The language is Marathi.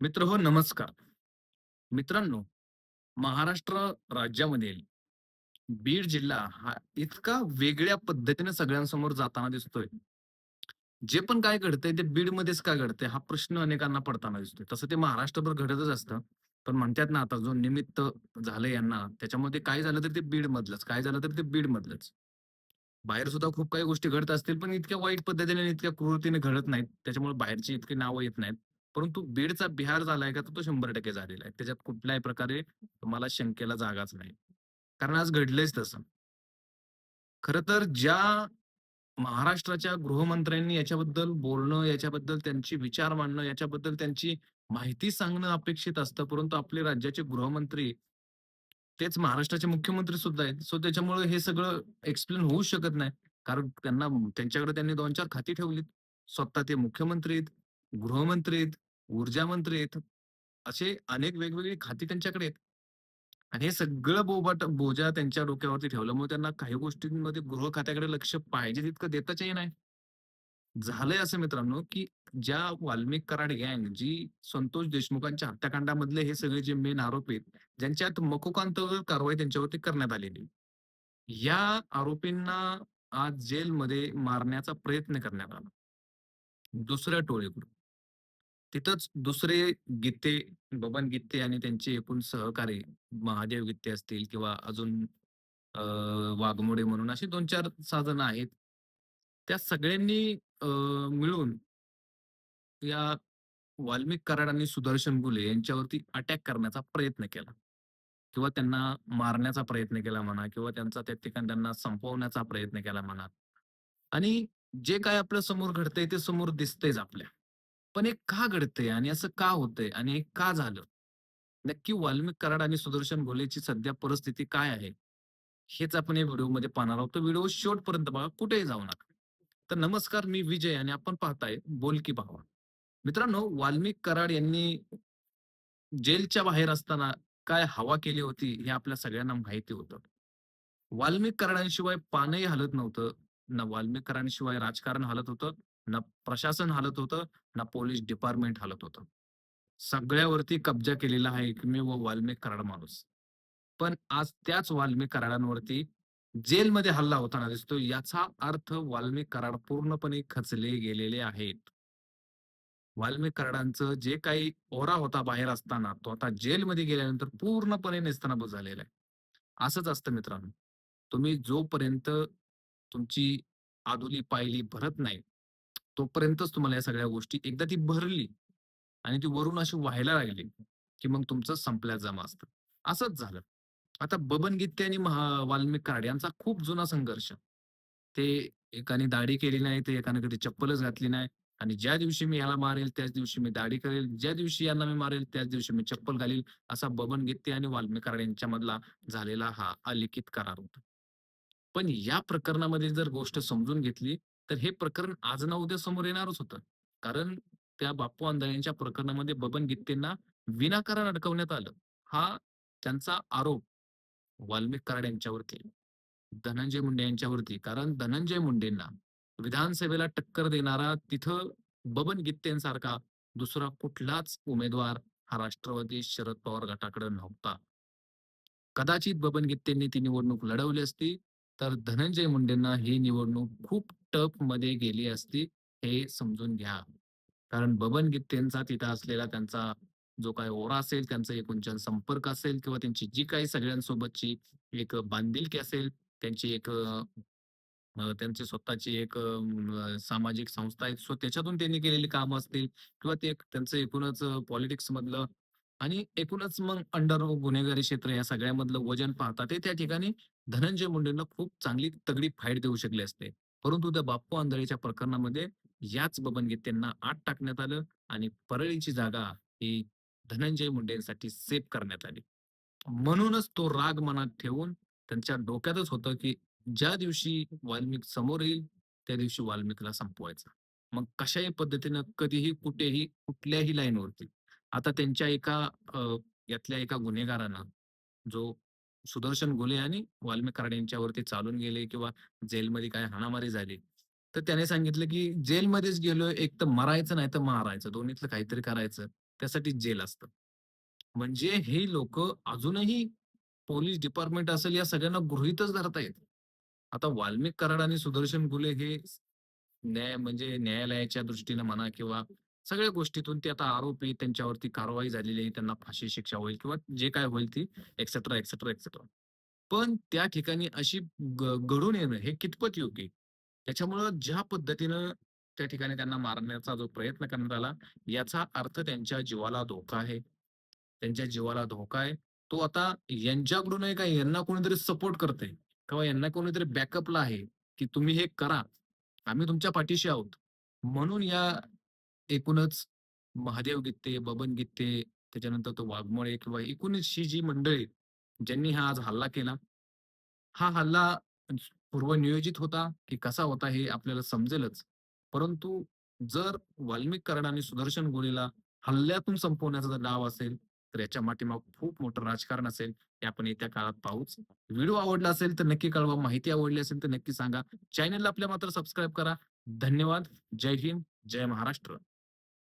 मित्र हो नमस्कार. मित्रांनो, महाराष्ट्र राज्यामधील बीड जिल्हा हा इतका वेगळ्या पद्धतीने सगळ्यांसमोर जाताना दिसतोय. जे पण काय घडतंय ते बीडमध्येच का घडतंय हा प्रश्न अनेकांना पडताना दिसतोय. तसं ते महाराष्ट्रभर घडतच असतं. पण म्हणतात ना आता जो निमित्त झालं यांना त्याच्यामध्ये काय झालं तर ते बीड मधलंच काय झालं तर ते बीड मधलंच बाहेर सुद्धा खूप काही गोष्टी घडत असतील, पण इतक्या वाईट पद्धतीने इतक्या क्रूरतेने घडत नाहीत. त्याच्यामुळे बाहेरची इतकी नावं येत नाहीत. परंतु बीडचा बिहार झालाय का, तर तो 100% झालेला आहे. त्याच्यात कुठल्याही प्रकारे तुम्हाला शंकेला जागाच नाही. कारण आज घडलंयच तसं. खर तर ज्या महाराष्ट्राच्या गृहमंत्र्यांनी याच्याबद्दल बोलणं, याच्याबद्दल त्यांची विचार मांडणं, याच्याबद्दल त्यांची माहिती सांगणं अपेक्षित असतं. परंतु आपले राज्याचे गृहमंत्री तेच महाराष्ट्राचे मुख्यमंत्री सुद्धा आहेत. सो त्याच्यामुळे हे सगळं एक्सप्लेन होऊ शकत नाही. कारण त्यांना त्यांच्याकडे त्यांनी 2-4 खाती ठेवलीत. स्वतः ते मुख्यमंत्री आहेत, गृहमंत्री आहेत, ऊर्जा मंत्री आहेत. असे अनेक वेगवेगळी खाती त्यांच्याकडे आहेत. आणि हे सगळं बोबाट बोजा त्यांच्या डोक्यावरती ठेवल्यामुळे त्यांना काही गोष्टींमध्ये गृह खात्याकडे लक्ष पाहिजे तितकं देताचही नाही. झालंय असं मित्रांनो, की ज्या वाल्मिक कराड गँग जी संतोष देशमुखांच्या हत्याकांडामधले हे सगळे जे मेन आरोपी आहेत, ज्यांच्यात मकोकांतर्गत कारवाई त्यांच्यावरती करण्यात आलेली. या आरोपींना आज जेलमध्ये मारण्याचा प्रयत्न करण्यात आला. दुसऱ्या टोळीकडून. तिथंच दुसरे गीते बबन गीते आणि त्यांचे एकूण सहकारी महादेव गीते असतील किंवा अजून अ, वाघमोडे म्हणून असे 2-4 साधनं आहेत. त्या सगळ्यांनी अ, मिळून या वाल्मिक कराड आणि सुदर्शन गुले यांच्यावरती अटॅक करण्याचा प्रयत्न केला किंवा त्यांना मारण्याचा प्रयत्न केला म्हणा किंवा त्यांचा त्या ठिकाणी त्यांना संपवण्याचा प्रयत्न केला म्हणा. आणि जे काय आपल्यासमोर घडतंय ते समोर दिसतंयच आपल्या. पण हे का घडतंय आणि असं का होतंय आणि हे का झालं? नक्की वाल्मिक कराड आणि सुदर्शन घोलेची सध्या परिस्थिती काय आहे? हेच आपण या व्हिडिओमध्ये पाहणार आहोत. तर व्हिडिओ शेवटपर्यंत बघा, कुठेही जाऊ नका. तर नमस्कार, मी विजय आणि आपण पाहताय बोलकी भावा. मित्रांनो, वाल्मिक कराड यांनी जेलच्या बाहेर असताना काय हवा केली होती हे आपल्या सगळ्यांना माहिती होतं. वाल्मिक कराडांशिवाय पानही हलत नव्हतं. ना वाल्मिक कराडांशिवाय राजकारण हलत होतं, ना प्रशासन हलत होतं, ना पोलीस डिपार्टमेंट हलत होतं. सगळ्यावरती कब्जा केलेला हा एकमेव वाल्मिक कराड माणूस. पण आज त्याच वाल्मिक कराडांवरती जेलमध्ये हल्ला होताना दिसतो. याचा अर्थ वाल्मिक कराड पूर्णपणे खचले गेलेले आहेत. वाल्मिक कराडांचं जे काही ओरा होता बाहेर असताना, तो आता जेलमध्ये गेल्यानंतर पूर्णपणे नेस्तनाबूत झालेला आहे. असंच असतं मित्रांनो. तुम्ही जोपर्यंत तुमची आदुली पायली भरत नाही, तोपर्यंतच तुम्हाला या सगळ्या गोष्टी एकदा ती भरली आणि ती वरून अशी व्हायला लागली, की मग तुमचं संपल्या जमा असतं. असंच झालं. आता बबन गित्ते आणि महा वाल्मिक कराड यांचा खूप जुना संघर्ष. ते एकाने दाढी केली नाही, तर एकाने कधी चप्पलच घातली नाही आणि ज्या दिवशी मी याला मारेल, त्याच दिवशी मी दाढी करेल. ज्या दिवशी यांना मी मारेल, त्याच दिवशी मी चप्पल घालील. असा बबन गित्ते आणि वाल्मिक कराड यांच्यामधला झालेला हा अलिखित करार होता. पण या प्रकरणामध्ये जर गोष्ट समजून घेतली, तर हे प्रकरण आज ना उद्या समोर येणारच होतं. कारण त्या बापू आंधळेंच्या प्रकरणामध्ये बबन गीतेंना विनाकारण अडकवण्यात आलं. हा त्यांचा आरोप वाल्मिक कराड यांच्यावरती धनंजय मुंडे यांच्यावरती. कारण धनंजय मुंडेंना विधानसभेला टक्कर देणारा तिथं बबन गीतेंसारखा दुसरा कुठलाच उमेदवार हा राष्ट्रवादी शरद पवार गटाकडे नव्हता. कदाचित बबन गीतेंनी ती निवडणूक लढवली असती, तर धनंजय मुंडेंना ही निवडणूक खूप टफमध्ये गेली असती, हे समजून घ्या. कारण बबन गित्तेंचा तिथं असलेला त्यांचा जो काही ओरा असेल, त्यांचा एकूणच्या संपर्क असेल किंवा त्यांची जी काही सगळ्यांसोबतची एक बांधिलकी असेल, त्यांची एक त्यांची स्वतःची एक सामाजिक संस्था आहे. सो त्याच्यातून त्यांनी केलेली कामं असतील किंवा ते एक त्यांचं एकूणच पॉलिटिक्स मधलं आणि एकूणच मग अंडर गुन्हेगारी क्षेत्र या सगळ्यामधलं वजन पाहता ते त्या ठिकाणी धनंजय मुंडेंना खूप चांगली तगडी फाईट देऊ शकले असते. परंतु त्या बाप्पू आंधळेच्या प्रकरणामध्ये याच बबन त्यांना आत टाकण्यात आलं आणि परळीची जागा ही धनंजय मुंडेंसाठी सेफ करण्यात आली. म्हणूनच तो राग मनात ठेवून त्यांच्या डोक्यातच होतं, की ज्या दिवशी वाल्मिक समोर येईल, त्या दिवशी वाल्मिकला संपवायचं. मग कशाही पद्धतीनं, कधीही, कुठेही, कुठल्याही लाईनवरती. आता त्यांच्या एका अ, यातल्या एका गुन्हेगारानं, जो सुदर्शन घुले आणि वाल्मिक कराड यांच्यावरती चालून गेले किंवा जेलमध्ये काय हाणामारी झाली. तर त्याने सांगितलं, की जेलमध्येच गेलोय, एक तर मरायचं नाही तर मारायचं. दोन्हीतलं काहीतरी करायचं. त्यासाठी जेल असतं. म्हणजे हे लोकं अजूनही पोलीस डिपार्टमेंट असेल या सगळ्यांना गृहीतच धरतायत. आता वाल्मिक कराड आणि सुदर्शन घुले हे न्याय म्हणजे न्यायालयाच्या दृष्टीने म्हणा किंवा सगळ्या गोष्टीतून ते आता आरोपी त्यांच्यावरती कारवाई झालेली आहे. त्यांना फाशी शिक्षा होईल किंवा जे काय होईल ती एक्सेट्रा, एक्सेट्रा, एक्सेट्रा. पण त्या ठिकाणी अशी घडून येणं हे कितपत योग्य त्याच्यामुळं ज्या पद्धतीनं त्या ठिकाणी त्यांना मारण्याचा जो प्रयत्न करण्यात आला, याचा अर्थ त्यांच्या जीवाला धोका आहे. त्यांच्या जीवाला धोका आहे. तो आता यांच्याकडून आहे का यांना कोणीतरी सपोर्ट करते किंवा यांना कोणीतरी बॅकअपला आहे, की तुम्ही हे करा. आम्ही तुमच्या पाठीशी आहोत. म्हणून या एकूणच महादेव गित्ते, बबन गित्ते, त्याच्यानंतर तो वाघमोळे किंवा एकूणच ही जी मंडळी ज्यांनी हा आज हल्ला केला. हा हल्ला पूर्वनियोजित होता, की कसा होता हे आपल्याला समजेलच. परंतु जर वाल्मिक कराड आणि सुदर्शन गुन्हेला हल्ल्यातून संपवण्याचा जर डाव असेल, तर याच्या माठीमाग खूप मोठं राजकारण असेल, हे आपण येत्या काळात पाहूच. व्हिडिओ आवडला असेल तर नक्की कळवा. माहिती आवडली असेल तर नक्की सांगा. चॅनलला आपल्या मात्र सबस्क्राईब करा. धन्यवाद. जय हिंद, जय महाराष्ट्र.